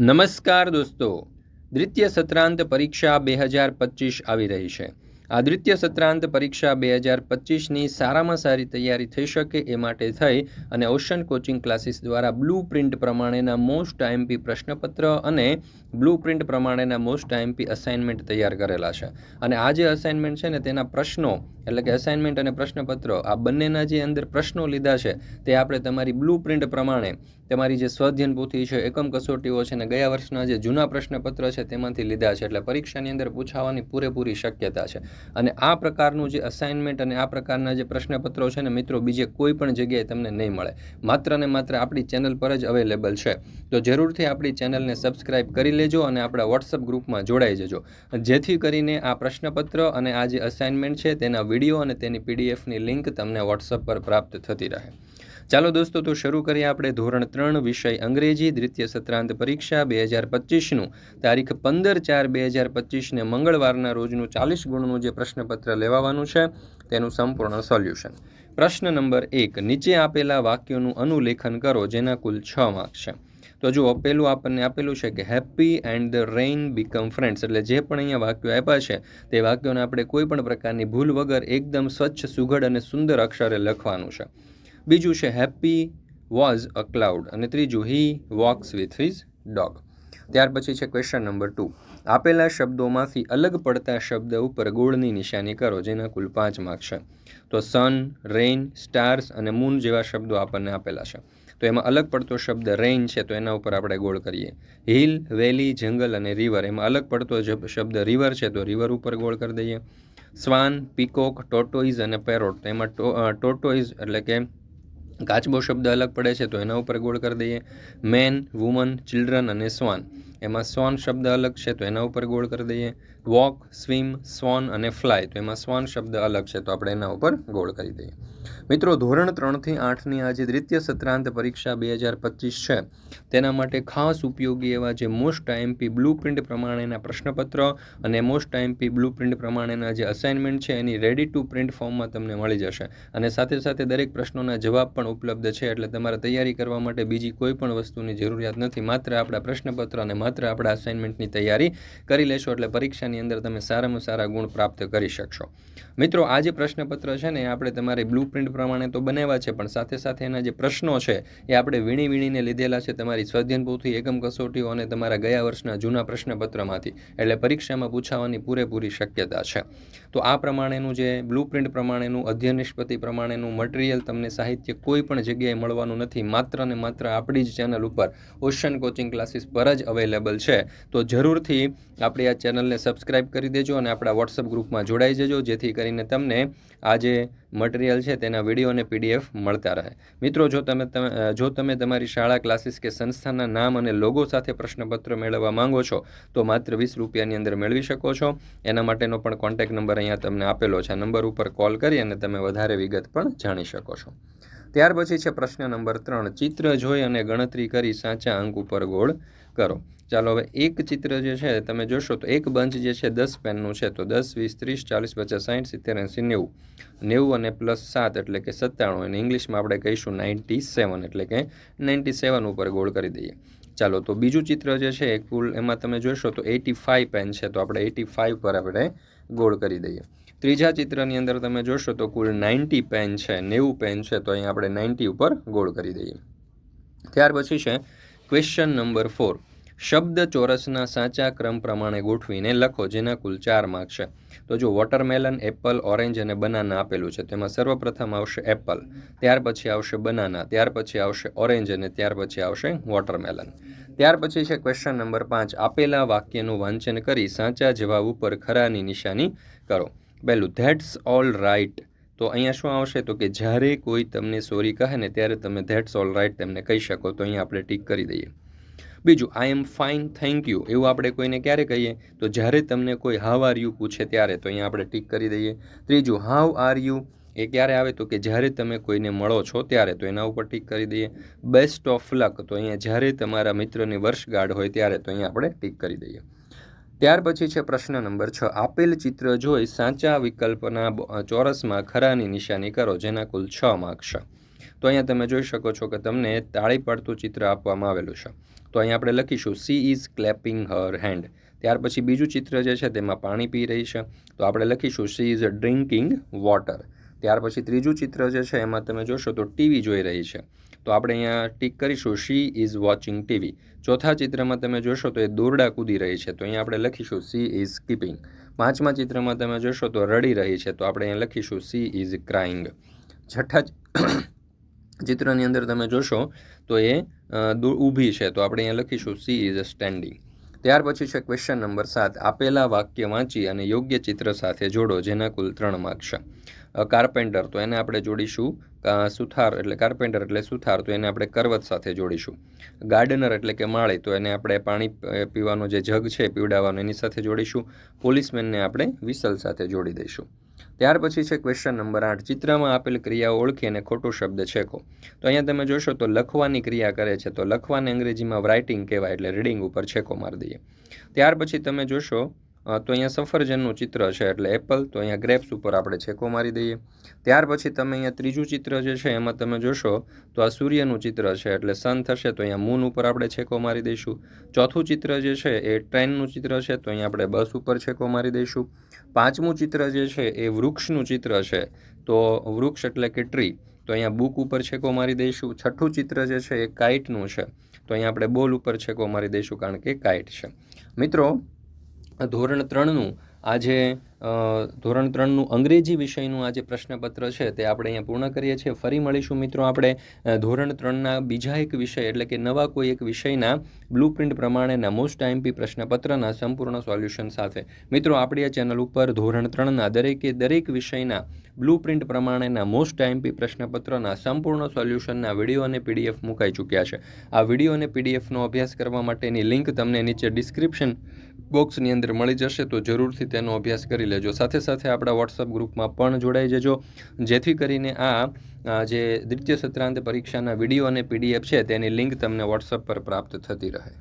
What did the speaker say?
નમસ્કાર દોસ્તો. દ્વિતીય સત્રાંત પરીક્ષા બે હજાર પચીસ આવી રહી છે. આ દ્વિતીય સત્રાંત પરીક્ષા બે હજાર પચીસની સારામાં સારી તૈયારી થઈ શકે એ માટે થઈ અને ઓશન કોચિંગ ક્લાસીસ દ્વારા બ્લુ પ્રિન્ટ પ્રમાણેના મોસ્ટ આઈએમપી પ્રશ્નપત્ર અને બ્લુ પ્રિન્ટ પ્રમાણેના મોસ્ટ આઈએમપી અસાઇનમેન્ટ તૈયાર કરેલા છે. અને આ જે અસાઇનમેન્ટ છે ને, તેના પ્રશ્નો, એટલે કે અસાઇનમેન્ટ અને પ્રશ્નપત્રો, આ બંનેના જે અંદર પ્રશ્નો લીધા છે, તે આપણે તમારી બ્લુ પ્રિન્ટ પ્રમાણે, તમારી જે સ્વાધ્યન પોથી છે, એકમ કસોટીઓ છે ને, ગયા વર્ષના જે જૂના પ્રશ્નપત્ર છે, તેમાંથી લીધા છે. એટલે પરીક્ષાની અંદર પૂછાવાની પૂરેપૂરી શક્યતા છે. અને આ પ્રકારનું જે અસાઇનમેન્ટ અને આ પ્રકારના જે પ્રશ્નપત્રો છે ને મિત્રો, બીજે કોઈ પણ જગ્યાએ તમને નહીં મળે. માત્ર ને માત્ર આપણી ચેનલ પર જ અવેલેબલ છે. તો જરૂરથી આપણી ચેનલને સબસ્ક્રાઇબ કરી લેજો અને આપણા વોટ્સઅપ ગ્રુપમાં જોડાઈ જજો. જેથી કરીને આ પ્રશ્નપત્ર અને આ જે અસાઇનમેન્ટ છે તેના વીડિયો અને તેની પીડીએફની લિંક તમને વોટ્સઅપ પર પ્રાપ્ત થતી રહે. ચાલો દોસ્તો, તો શરૂ કરીએ આપણે ધોરણ ત્રણ વિષય અંગ્રેજી દ્વિતીય સત્રાંત પરીક્ષા બે હજાર પચીસનું. તારીખ પંદર ચાર બે હજાર પચીસને મંગળવારના રોજનું ચાલીસ ગુણનું જે પ્રશ્નપત્ર લેવાવાનું છે, તેનું સંપૂર્ણ સોલ્યુશન. પ્રશ્ન નંબર એક, નીચે આપેલા વાક્યોનું અનુલેખન કરો, જેના કુલ છ માર્ક છે. તો જુઓ, પેલું આપણને આપેલું છે કે happy and the rain become friends એટલે જે પણ અહીંયા વાક્યો આપ્યા છે, તે વાક્યોને આપણે કોઈ પણ પ્રકારની ભૂલ વગર એકદમ સ્વચ્છ, સુઘડ અને સુંદર અક્ષરે લખવાનું છે. બીજું છે હેપી વોઝ અ ક્લાઉડ અને ત્રીજું he walks with his dog ત્યાર પછી છે ક્વેશ્ચન નંબર ટુ આપેલા શબ્દોમાંથી અલગ પડતા શબ્દ ઉપર ગોળની નિશાની કરો, જેના કુલ પાંચ માર્ક છે. તો સન રેઇન સ્ટાર્સ અને મૂન જેવા શબ્દો આપણને આપેલા છે. તો એમાં અલગ પડતો શબ્દ રેઇન છે, તો એના ઉપર આપણે ગોળ કરીએ. હિલ વેલી જંગલ અને રિવર એમાં અલગ પડતો શબ્દ રિવર છે, તો રિવર ઉપર ગોળ કરી દઈએ. સ્વાન પીકોક ટોટોઇઝ અને પેરોટ એમાં ટોટોઇઝ એટલે કે કાચબો શબ્દ અલગ પડે છે, તો એના ઉપર ગોળ કરી દઈએ. મેન, વુમન, ચિલ્ડ્રન અને સ્વાન. એમાં સ્વાન શબ્દ અલગ છે, તો એના ઉપર ગોળ કરી દઈએ. વોક, સ્વિમ, સ્વોન અને ફ્લાય, તો એમાં સ્વાન શબ્દ અલગ છે, તો આપણે એના ઉપર ગોળ કરી દઈએ. મિત્રો, ધોરણ ત્રણથી આઠની આજે દ્વિતીય સત્રાંત પરીક્ષા બે હજાર પચીસ છે. તેના માટે ખાસ ઉપયોગી એવા જે મોસ્ટ આઈએમપી બ્લુ પ્રિન્ટ પ્રમાણેના પ્રશ્નપત્ર અને મોસ્ટ આઈએમપી બ્લુ પ્રિન્ટ પ્રમાણેના જે અસાઇનમેન્ટ છે, એની રેડી ટુ પ્રિન્ટ ફોર્મમાં તમને મળી જશે. અને સાથે સાથે દરેક પ્રશ્નોના જવાબ પણ ઉપલબ્ધ છે, એટલે તમારે તૈયારી કરવા માટે બીજી કોઈ પણ વસ્તુની જરૂરિયાત નથી. માત્ર આપણા પ્રશ્નપત્ર અને માત્ર આપણા અસાઇનમેન્ટની તૈયારી કરી લેશો એટલે પરીક્ષાની અંદર તમે સારામાં સારા ગુણ પ્રાપ્ત કરી શકશો. મિત્રો, આ જે પ્રશ્નપત્ર છે ને આપણે તમારે બ્લુ પ્રિન્ટ પ્રમાણે તો બનાવ્યા છે, પણ સાથે સાથે એના જે પ્રશ્નો છે, એ આપણે વીણી વીણીને લીધેલા છે તમારી સ્વાધ્યન પોથી એકમ કસોટીઓ અને તમારા ગયા વર્ષના જૂના પ્રશ્નપત્રમાંથી. એટલે પરીક્ષામાં પૂછાવાની પૂરેપૂરી શક્યતા છે. તો આ પ્રમાણેનું જે બ્લુ પ્રિન્ટ પ્રમાણેનું, અધ્યયન નિષ્પતિ પ્રમાણેનું મટીરિયલ તમને સાહિત્ય કોઈ પણ જગ્યાએ મળવાનું નથી. માત્ર ને માત્ર આપણી જ ચેનલ ઉપર ઓશન કોચિંગ ક્લાસીસ પર જ અવેલેબલ છે. તો જરૂરથી આપણી આ ચેનલને સબસ્ક્રાઇબ કરી દેજો અને આપણા વોટ્સઅપ ગ્રુપમાં જોડાઈ જજો, જેથી કરીને તમને આ જે મટીરિયલ છે તેના વીડિયો અને પીડીએફ મળતા રહે. મિત્રો, જો તમે જો તમે તમારી શાળા ક્લાસીસ કે સંસ્થાના નામ અને લોગો સાથે પ્રશ્નપત્ર મેળવવા માંગો છો, તો માત્ર વીસ રૂપિયાની અંદર મેળવી શકો છો. એના માટેનો પણ કોન્ટેક્ટ નંબર અહીંયા તમને આપેલો છે. નંબર ઉપર કોલ કરી અને તમે વધારે વિગત પણ જાણી શકો છો. ત્યાર પછી છે પ્રશ્ન નંબર ત્રણ. ચિત્ર જોઈ અને ગણતરી કરી સાચા અંક ઉપર ગોળ. કરો. ચાલો હવે એક ચિત્ર જે છે, તમે જોશો તો એક બંચ જે છે, દસ પેનનું છે, તો દસ, વીસ, ત્રીસ, ચાલીસ, પચાસ સાઠ સિત્તેર, એંસી, નેવું. નેવું અને પ્લસ સાત એટલે કે સત્તાણું. અને ઇંગ્લિશમાં આપણે કહીશું નાઇન્ટી સેવન એટલે કે નાઇન્ટી સેવન ઉપર ગોળ કરી દઈએ. ચાલો તો બીજું ચિત્ર જે છે કુલ એમાં તમે જોશો તો એટી ફાઇવ પેન છે, તો આપણે એટી ફાઇવ પર આપણે ગોળ કરી દઈએ. ત્રીજા ચિત્રની અંદર તમે જોશો તો કુલ નાઇન્ટી પેન છે, નેવું પેન છે, તો અહીં આપણે નાઇન્ટી ઉપર ગોળ કરી દઈએ. ત્યાર પછી છે, ક્વેશ્ચન નંબર ફોર. શબ્દ ચોરસના સાચા ક્રમ પ્રમાણે ગોઠવીને લખો, જેના કુલ ચાર માર્ક છે. તો જો વોટરમેલન એપલ ઓરેન્જ અને બનાના આપેલું છે, તેમાં સર્વપ્રથમ આવશે એપલ ત્યાર પછી આવશે બનાના ત્યાર પછી આવશે ઓરેન્જ અને ત્યાર પછી આવશે વોટરમેલન ત્યાર પછી છે ક્વેશ્ચન નંબર પાંચ, આપેલા વાક્યનું વાંચન કરી સાચા જવાબ ઉપર ખરાની નિશાની કરો. પહેલું ધેટ્સ ઓલ રાઇટ તો અહીંયા શું આવશે? તો કે જ્યારે કોઈ તમને સોરી કહે ને, ત્યારે તમે ધેટ્સ ઓલ રાઇટ તેમને કહી શકો. તો અહીંયા આપણે ટીક કરી દઈએ. બીજું I am fine thank you એવું આપણે કોઈને ક્યારે કહીએ? તો જ્યારે તમને કોઈ હાવ આર યુ પૂછે ત્યારે તો અહીંયા આપણે ટીક કરી દઈએ. ત્રીજું હાવ આર યુ એ ક્યારે આવે? તો કે, જ્યારે તમે કોઈને મળો છો ત્યારે. તો એના ઉપર ટીક કરી દઈએ. બેસ્ટ ઓફ લક તો અહીંયા, જ્યારે તમારા મિત્રની વર્ષગાંઠ હોય ત્યારે તો અહીંયા આપણે ટીક કરી દઈએ. ત્યાર પછી છે પ્રશ્ન નંબર છ. આપેલ ચિત્ર જોઈ સાચા વિકલ્પના ચોરસમાં ખરાની નિશાની કરો, જેના કુલ છ માર્ક્સ તો અહીંયા તમે જોઈ શકો છો કે તમને તાળી પાડતું ચિત્ર આપવામાં આવેલું છે. તો અહીંયા આપણે લખીશું she is clapping her hand ત્યાર પછી બીજું ચિત્ર જે છે તેમાં પાણી પી રહી છે. તો આપણે લખીશું સી ઇઝ ડ્રિંકિંગ વોટર ત્યાર પછી ત્રીજું ચિત્ર જે છે એમાં તમે જોશો તો ટીવી જોઈ રહી છે. તો આપણે અહીંયા ટીક કરીશું શી ઇઝ વોચિંગ ટીવી. ચોથા ચિત્રમાં તમે જોશો તો એ દોરડા કૂદી રહી છે. તો અહીંયા આપણે લખીશું સી ઇઝ કીપિંગ પાંચમા ચિત્રમાં તમે જોશો તો રડી રહી છે. તો આપણે અહીંયા લખીશું સી ઇઝ ક્રાઇંગ છઠ્ઠા ચિત્રની અંદર તમે જોશો તો એ ઊભી છે. તો આપણે અહીંયા લખીશું સી ઇઝ સ્ટેન્ડિંગ ત્યાર પછી છે ક્વેશ્ચન નંબર સાત. આપેલા વાક્ય વાંચી અને યોગ્ય ચિત્ર સાથે જોડો, જેના કુલ ત્રણ માર્ક છે. કાર્પેન્ટર તો એને આપણે જોડીશું. સુથાર, એટલે કાર્પેન્ટર એટલે સુથાર, તો એને આપણે કરવત સાથે જોડીશું. ગાર્ડનર એટલે કે માળી, તો એને આપણે પાણી પીવાનો જે જગ છે, પીવડાવવાનો, એની સાથે જોડીશું. પોલીસમેનને આપણે વિસલ સાથે જોડી દઈશું. ત્યાર પછી છે ક્વેશ્ચન નંબર આઠ. ચિત્રમાં આપેલ ક્રિયાઓ ઓળખી અને ખોટો શબ્દ છેકો. તો અહીંયા તમે જોશો તો લખવાની ક્રિયા કરે છે. તો લખવાને અંગ્રેજીમાં રાઇટિંગ કહેવાય એટલે રીડિંગ ઉપર છેકો મારી દઈએ. ત્યાર પછી તમે જોશો તો અહીંયા સફરજનનું ચિત્ર છે એટલે એપલ તો અહીંયા ગ્રેપ્સ ઉપર આપણે છેકો મારી દઈએ. ત્યાર પછી તમે અહીંયા ત્રીજું ચિત્ર જે છે એમાં તમે જોશો, તો આ સૂર્યનું ચિત્ર છે એટલે સન થશે તો અહીંયા મૂન ઉપર આપણે છેકો મારી દઈશું. ચોથું ચિત્ર જે છે એ ટ્રેનનું ચિત્ર છે તો અહીંયા આપણે બસ ઉપર છેકો મારી દઈશું. પાંચમું ચિત્ર જે છે એ વૃક્ષનું ચિત્ર છે, તો વૃક્ષ એટલે કે ટ્રી તો અહીંયા બુક ઉપર છેકો મારી દઈશું. છઠ્ઠું ચિત્ર જે છે એ કાઇટનું છે, તો અહીંયા આપણે બોલ ઉપર છેકો મારી દઈશું કારણ કે કાઇટ છે. મિત્રો ધોરણ ત્રણનું આજે ધોરણ ત્રણનું અંગ્રેજી વિષયનું આજે પ્રશ્નપત્ર છે તે આપણે અહીંયા પૂર્ણ કરીએ છીએ. ફરી મળીશું મિત્રો આપણે ધોરણ ત્રણના બીજા એક વિષય એટલે કે નવા કોઈ એક વિષયના બ્લુપ્રિન્ટ પ્રમાણેના મોસ્ટ ટાઈમપી પ્રશ્નપત્રના સંપૂર્ણ સોલ્યુશન સાથે. મિત્રો, આપણી આ ચેનલ ઉપર ધોરણ ત્રણના દરેકે દરેક વિષયના બ્લુપ્રિન્ટ પ્રમાણેના મોસ્ટ ટાઈમપી પ્રશ્નપત્રના સંપૂર્ણ સોલ્યુશનના વીડિયો અને પીડીએફ મુકાઈ ચૂક્યા છે. આ વીડિયો અને પીડીએફનો અભ્યાસ કરવા માટેની લિંક તમને નીચે ડિસ્ક્રિપ્શન બોક્સની અંદર મળી જશે તો જરૂરથી તેનો અભ્યાસ કરી લેજો. સાથે સાથે આપણા વોટ્સઅપ ગ્રુપમાં પણ જોડાઈ જજો. જેથી કરીને આ જે દ્વિતીય સત્રાંત પરીક્ષાના વીડિયો અને પીડીએફ છે તેની લિંક તમને વોટ્સઅપ પર પ્રાપ્ત થતી રહે.